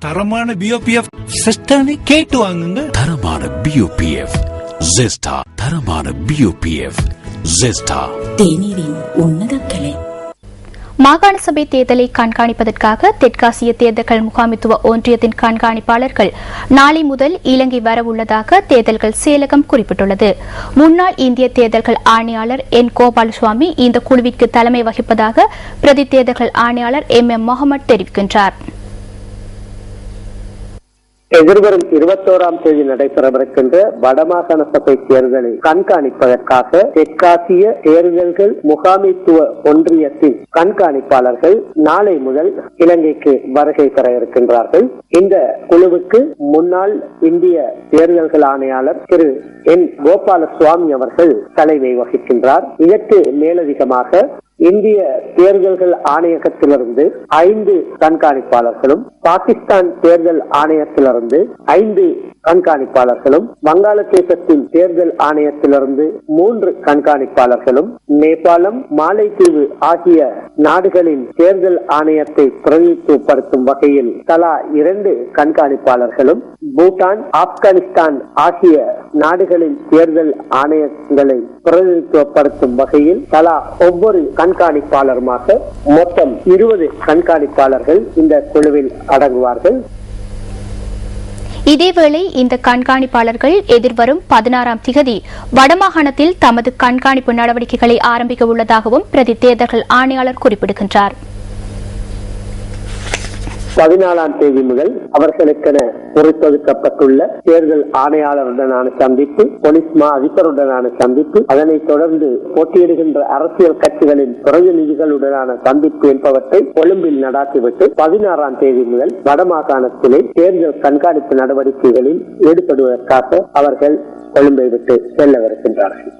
தரமான பிஓபிஎஃப் சிஸ்டர்னு கேட்டு வாங்குங்க. தரமான பியூபிஎஃப் ஜெஸ்டா தரமான பியூபிஎஃப் ஜெஸ்டா தேநீரின் உன்னத கலை. மாகாண சபை தேர்தலை கண்காணிப்பதற்காக தெற்காசிய தேர்தல்கள் முகாமித்துவ ஒன்றியத்தின் கண்காணிப்பாளர்கள் நாளை முதல் இலங்கை வரவுள்ளதாக தேர்தல்கள் செயலகம் குறிப்பிட்டுள்ளது. முன்னாள் இந்திய தேர்தல்கள் ஆணையாளர் என் கோபாலசுவாமி இந்த குழுவிற்கு தலைமை வகிப்பதாக பிரதி தேர்தல்கள் ஆணையாளர் எம் எம் முகமது தெரிவிக்கின்றார். எதிர்வரும் இருபத்தோராம் தேதி நடைபெறவிருக்கின்ற வடமாகாண சபை தேர்தலை கண்காணிப்பதற்காக தெற்காசிய தேர்தல்கள் முகாமைத்துவ ஒன்றியத்தின் கண்காணிப்பாளர்கள் நாளை முதல் இலங்கைக்கு வருகை பெற இருக்கின்றார்கள். இந்த குழுவுக்கு முன்னாள் இந்திய தேர்தல்கள் ஆணையாளர் திரு என் கோபாலசுவாமி அவர்கள் தலைமை வகிக்கின்றார். இதற்கு மேலதிகமாக இந்திய தேர்தல்கள் ஆணையகத்திலிருந்து ஐந்து கண்காணிப்பாளர்களும் பாகிஸ்தான் தேர்தல் ஆணையத்திலிருந்து ஐந்து கண்காணிப்பாளர்களும் வங்காளதேசத்தின் தேர்தல் ஆணையத்திலிருந்து மூன்று கண்காணிப்பாளர்களும் நேபாளம் மாலைத்தீவு ஆகிய நாடுகளின் தேர்தல் ஆணையத்தை பிரதிநிதித்துவப்படுத்தும் வகையில் தலா இரண்டு கண்காணிப்பாளர்களும் பூட்டான் ஆப்கானிஸ்தான் ஆகிய நாடுகளின் தேர்தல் ஆணையங்களை பிரதிநிதித்துவப்படுத்தும் வகையில் தலா ஒவ்வொரு கண்காணிப்பாளருமாக மொத்தம் இருபது கண்காணிப்பாளர்கள் இந்த குழுவில் அடங்குவார்கள். இதேவேளை இந்த கண்காணிப்பாளர்கள் எதிர்வரும் பதினாறாம் திகதி வடமாகாணத்தில் தமது கண்காணிப்பு நடவடிக்கைகளை ஆரம்பிக்க உள்ளதாகவும் பிரதி தேர்தல்கள் ஆணையாளர் குறிப்பிடுகின்றார். பதினாலாம் தேதி முதல் அவர்களுக்கென பொறுத்தொதுக்கப்பட்டுள்ள தேர்தல் ஆணையாளருடனான சந்திப்பு போலீஸ் மா அதிபருடனான சந்திப்பு அதனைத் தொடர்ந்து போட்டியிடுகின்ற அரசியல் கட்சிகளின் பிரதிநிதிகளுடனான சந்திப்பு என்பவற்றை கொழும்பில் நடாத்திவிட்டு பதினாறாம் தேதி முதல் வடமாகாணத்திலே தேர்தல் கண்காணிப்பு நடவடிக்கைகளில் ஈடுபடுவதற்காக அவர்கள் கொழும்பை விட்டு செல்லவிருக்கின்றார்கள்.